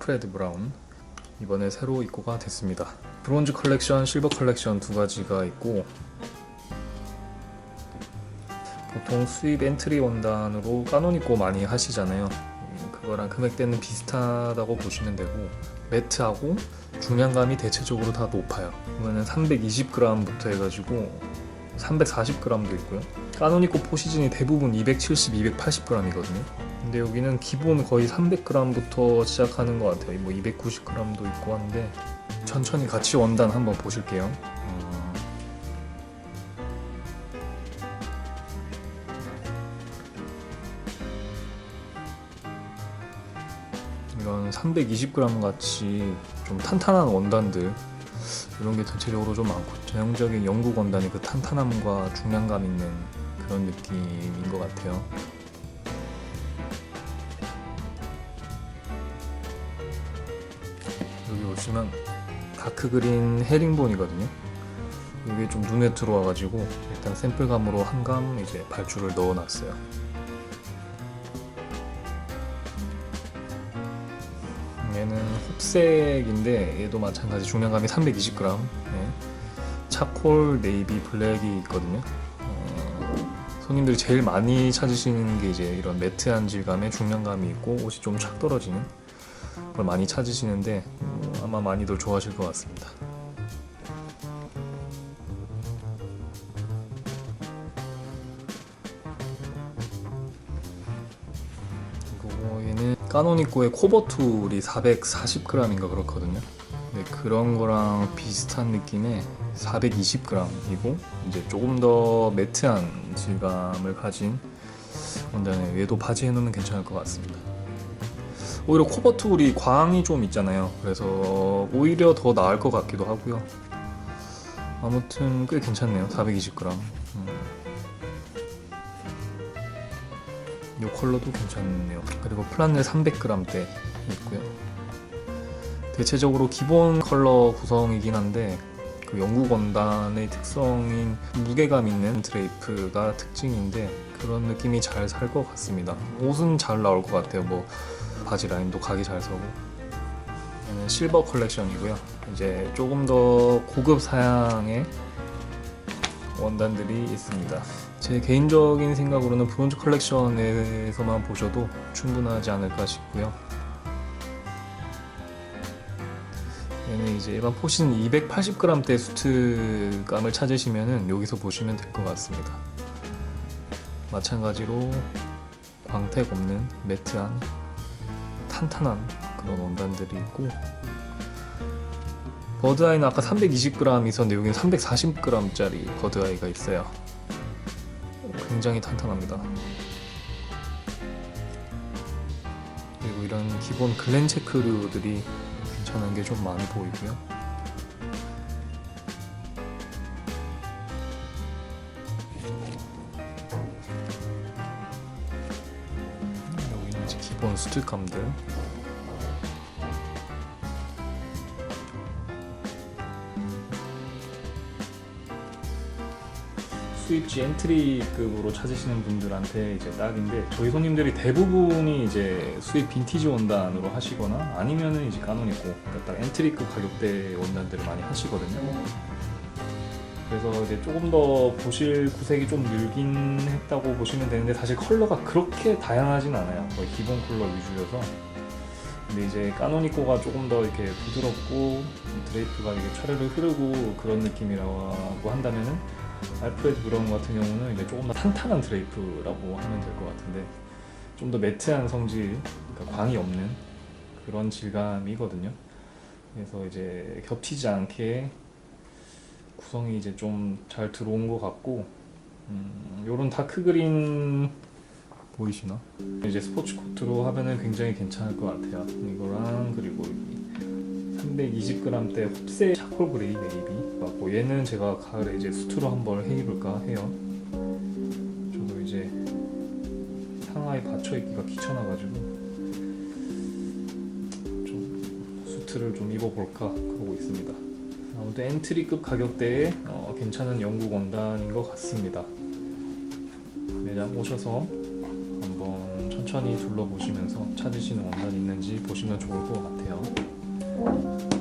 알프레드 브라운 이번에 새로 입고가 됐습니다. 브론즈 컬렉션, 실버 컬렉션 두 가지가 있고 보통 수입 엔트리 원단으로 까논 입고 많이 하시잖아요. 음, 그거랑 금액대는 비슷하다고 보시면 되고 매트하고 중량감이 대체적으로 다 높아요. 이거는 320g부터 해가지고 340g도 있고요. 까논 입고 포시즌이 대부분 270, 280g이거든요. 근데 여기는 기본 거의 300g부터 시작하는 것 같아요. 뭐 290g도 있고 한데 천천히 같이 원단 한번 보실게요. 음, 이런 320g 같이 좀 탄탄한 원단들 이런 게 전체적으로 좀 많고 전형적인 영국 원단의 그 탄탄함과 중량감 있는 그런 느낌인 것 같아요. 여기 보시면 다크 그린 헤링본이거든요. 이게 좀 눈에 들어와가지고 일단 샘플감으로 한감 이제 발주를 넣어놨어요. 얘는 홉색인데 얘도 마찬가지 중량감이 320g. 네. 차콜, 네이비, 블랙이 있거든요. 어, 손님들이 제일 많이 찾으시는 게 이제 이런 매트한 질감에 중량감이 있고 옷이 좀 착 떨어지는 걸 많이 찾으시는데 어, 아마 많이들 좋아하실 것 같습니다. 그리고 얘는 까노니코의 코버툴이 440g인가 그렇거든요. 네, 그런 거랑 비슷한 느낌의 420g이고 이제 조금 더 매트한 질감을 가진 원단에 얘도 바지 해놓으면 괜찮을 것 같습니다. 오히려 코버 툴이 광이 좀 있잖아요. 그래서 오히려 더 나을 것 같기도 하고요. 아무튼 꽤 괜찮네요. 420g. 음. 이 컬러도 괜찮네요. 그리고 플란넬 300g대 있고요. 대체적으로 기본 컬러 구성이긴 한데 그 영국 원단의 특성인 무게감 있는 드레이프가 특징인데 그런 느낌이 잘 살 것 같습니다. 옷은 잘 나올 것 같아요. 뭐 바지 라인도 각이 잘 서고. 얘는 실버 컬렉션이고요. 이제 조금 더 고급 사양의 원단들이 있습니다. 제 개인적인 생각으로는 브론즈 컬렉션에서만 보셔도 충분하지 않을까 싶고요. 얘는 이제 일반 포신 280g대 수트감을 찾으시면은 여기서 보시면 될 것 같습니다. 마찬가지로 광택 없는 매트한 탄탄한 그런 원단들이 있고 버드아이는 아까 320g 있었는데 여기는 340g짜리 버드아이가 있어요. 굉장히 탄탄합니다. 그리고 이런 기본 글렌 체크류들이 괜찮은 게 좀 많이 보이고요. 여기는 이제 기본 수트감들. 수입지 엔트리급으로 찾으시는 분들한테 이제 딱인데 저희 손님들이 대부분이 이제 수입 빈티지 원단으로 하시거나 아니면은 이제 까논이고 그러니까 딱 엔트리급 가격대 원단들을 많이 하시거든요. 그래서 이제 조금 더 보실 구색이 좀 늘긴 했다고 보시면 되는데 사실 컬러가 그렇게 다양하진 않아요. 거의 기본 컬러 위주여서. 근데 이제 까노니코가 조금 더 이렇게 부드럽고 드레이프가 이게 차르르 흐르고 그런 느낌이라고 한다면은 알프레드 브라운 같은 경우는 이제 조금 더 탄탄한 드레이프라고 하면 될 것 같은데 좀 더 매트한 성질, 그러니까 광이 없는 그런 질감이거든요. 그래서 이제 겹치지 않게 구성이 이제 좀 잘 들어온 것 같고 음, 요런 다크 그린 보이시나? 이제 스포츠 코트로 하면은 굉장히 괜찮을 것 같아요. 이거랑 320g대 홉세 차콜 그레이 네이비 맞고 얘는 제가 가을에 이제 수트로 한번 해입을까 해요. 저도 이제 상하에 받쳐 입기가 귀찮아가지고 좀 수트를 좀 입어볼까 하고 있습니다. 아무튼 엔트리급 가격대에 어, 괜찮은 영국 원단인 것 같습니다. 매장 오셔서 한번 천천히 둘러보시면서 찾으시는 원단이 있는지 보시면 좋을 것 같아요. Thank you.